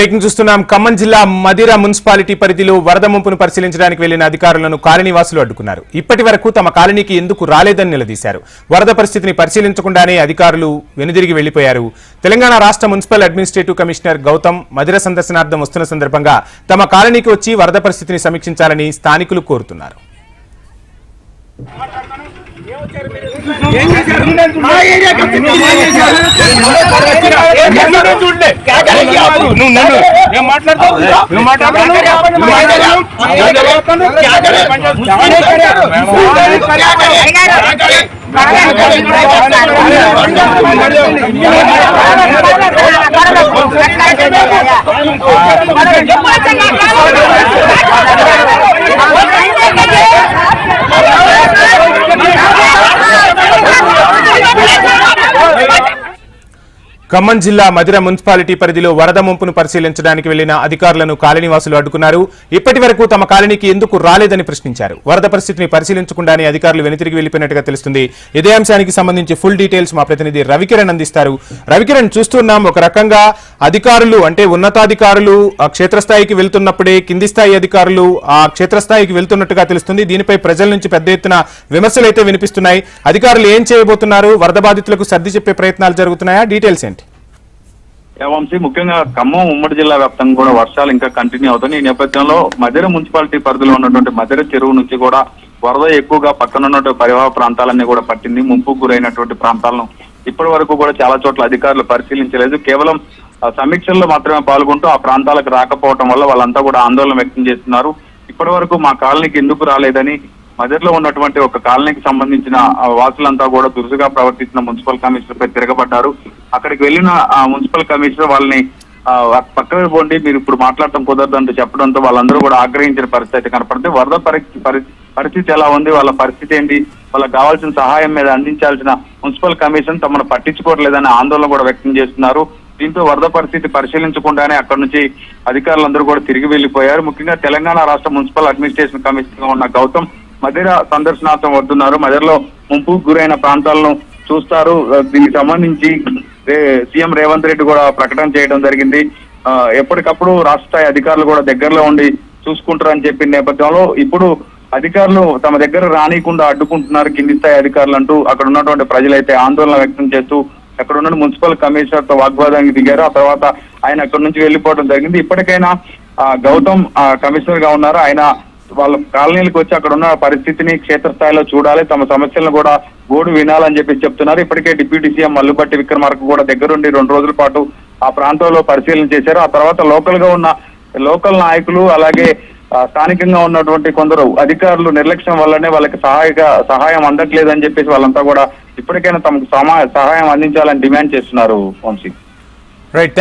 Breaking చూస్తున్నాం. ఖమ్మం జిల్లా Madhira municipality పరిధిలో వరద ముంపును పరిశీలించడానికి వెళ్ళిన అధికారులను కాలనీవాసులు అడ్డుకున్నారు. ఇప్పటి వరకు తమ కాలనీకి ఎందుకు రాలేదని నిలదీశారు. వరద పరిస్థితిని పరిశీలించకుండానే అధికారులు వెనుదిరిగి వెళ్ళిపోయారు తెలంగాణ రాష్ట్ర municipal administrative commissioner Gautam Madhira సందర్శనార్థం వస్తున్న సందర్భంగా తమ కాలనీకి వచ్చి వరద పరిస్థితిని సమీక్షించాలని స్థానికులు కోరుతున్నారు. నువ్వు నన్ను ఏం మాట్లాడతావు నువ్వు మాట్లాడతావు ఖమ్మం జిల్లా మధిర మున్సిపాలిటీ పరిధిలో వరద ముంపును పరిశీలించడానికి వెళ్ళిన అధికారులను కాలనీవాసులు అడ్డుకున్నారు. ఇప్పటి వరకు తమ కాలనీకి ఎందుకు రాలేదని ప్రశ్నించారు. వరద పరిస్థితిని పరిశీలించకుండానే అధికారులు వెనుతిరిగి వెళ్ళిపోయినట్టుగా తెలుస్తుంది. ఇదే అంశానికి సంబంధించి ఫుల్ డీటెయిల్స్ మా ప్రతినిధి రవికిరణ్ అందిస్తారు. రవికిరణ్ చూస్తున్నాం ఒక రకంగా అధికారులు అంటే ఉన్నతాధికారులు ఆ క్షేత్రస్థాయికి వెళ్తున్నప్పుడే కింది స్థాయి అధికారులు ఆ క్షేత్రస్థాయికి వెళ్తున్నట్టుగా తెలుస్తుంది. దీనిపై ప్రజల నుంచి పెద్ద ఎత్తున విమర్శలు అయితే వినిపిస్తున్నాయి. అధికారులు ఏం చేయబోతున్నారు? వరద బాధితులకు సర్ది చెప్పే ప్రయత్నాలు జరుగుతున్నాయా? డీటెయిల్స్ ఏంటి? వంశీ ముఖ్యంగా ఖమ్మం ఉమ్మడి జిల్లా వ్యాప్తంగా కూడా వర్షాలు ఇంకా కంటిన్యూ అవుతున్నాయి. ఈ నేపథ్యంలో మధిర మున్సిపాలిటీ పరిధిలో ఉన్నటువంటి మధిర చెరువు నుంచి కూడా వరద ఎక్కువగా పక్కన ఉన్నటువంటి పరివాహ ప్రాంతాలన్నీ కూడా పట్టింది. ముంపు గురైనటువంటి ప్రాంతాలను ఇప్పటి వరకు కూడా చాలా చోట్ల అధికారులు పరిశీలించలేదు. కేవలం సమీక్షల్లో మాత్రమే పాల్గొంటూ ఆ ప్రాంతాలకు రాకపోవడం వల్ల వాళ్ళంతా కూడా ఆందోళన వ్యక్తం చేస్తున్నారు. ఇప్పటి వరకు మా కాలనీకి ఎందుకు రాలేదని మధ్యలో ఉన్నటువంటి ఒక కాలనీకి సంబంధించిన వాసులంతా కూడా దురుసుగా ప్రవర్తించిన మున్సిపల్ కమిషనర్ పై తిరగబడ్డారు. అక్కడికి వెళ్ళిన ఆ మున్సిపల్ కమిషనర్ వాళ్ళని ఆ, పక్కన పోండి మీరు ఇప్పుడు మాట్లాడటం కుదరదంటూ చెప్పడంతో వాళ్ళందరూ కూడా ఆగ్రహించిన పరిస్థితి అయితే కనపడుతుంది వరద పరిస్థితి పరి- పరిస్థితి ఎలా ఉంది? వాళ్ళ పరిస్థితి ఏంటి? వాళ్ళకి కావాల్సిన సహాయం మీద అందించాల్సిన మున్సిపల్ కమిషన్ తమను పట్టించుకోవట్లేదని ఆందోళన కూడా వ్యక్తం చేస్తున్నారు. దీంతో వరద పరిస్థితి పరిశీలించకుండానే అక్కడి నుంచి అధికారులందరూ కూడా తిరిగి వెళ్ళిపోయారు ముఖ్యంగా తెలంగాణ రాష్ట్ర మున్సిపల్ అడ్మినిస్ట్రేషన్ కమిషనర్ ఉన్న గౌతమ్ మధిర సందర్శనార్థం వస్తున్నారు. మధిరలో ముంపు గురైన ప్రాంతాలను చూస్తారు. దీనికి సంబంధించి సీఎం రేవంత్ రెడ్డి కూడా ప్రకటన చేయడం జరిగింది. ఎప్పటికప్పుడు రాష్ట్ర స్థాయి అధికారులు కూడా దగ్గరలో ఉండి చూసుకుంటారని చెప్పిన నేపథ్యంలో ఇప్పుడు అధికారులు తమ దగ్గర రానియకుండా అడ్డుకుంటున్నారు కింది స్థాయి అధికారులు అంటూ అక్కడ ఉన్నటువంటి ప్రజలైతే ఆందోళన వ్యక్తం చేస్తూ అక్కడ ఉన్న మున్సిపల్ కమిషనర్తో వాగ్వాదానికి దిగారు. ఆ తర్వాత ఆయన అక్కడి నుంచి వెళ్ళిపోవడం జరిగింది. ఇప్పటికైనా గౌతమ్ కమిషనర్గా ఉన్నారు. ఆయన వాళ్ళ కాలనీలకు వచ్చి అక్కడ ఉన్న పరిస్థితిని క్షేత్రస్థాయిలో చూడాలి తమ సమస్యలను కూడా గోడు వినాలని చెప్పి చెప్తున్నారు. ఇప్పటికే డిప్యూటీ సీఎం మల్లుపట్టి విక్రమార్క కూడా దగ్గరుండి రెండు రోజుల పాటు ఆ ప్రాంతంలో పరిశీలన చేశారు. ఆ తర్వాత లోకల్గా ఉన్న లోకల్ నాయకులు అలాగే స్థానికంగా ఉన్నటువంటి కొందరు అధికారులు నిర్లక్ష్యం వల్లనే వాళ్ళకి సహాయక సహాయం అందట్లేదని చెప్పేసి వాళ్ళంతా కూడా ఇప్పటికైనా తమకు సమా- సహాయం అందించాలని డిమాండ్ చేస్తున్నారు వంశీ రైట్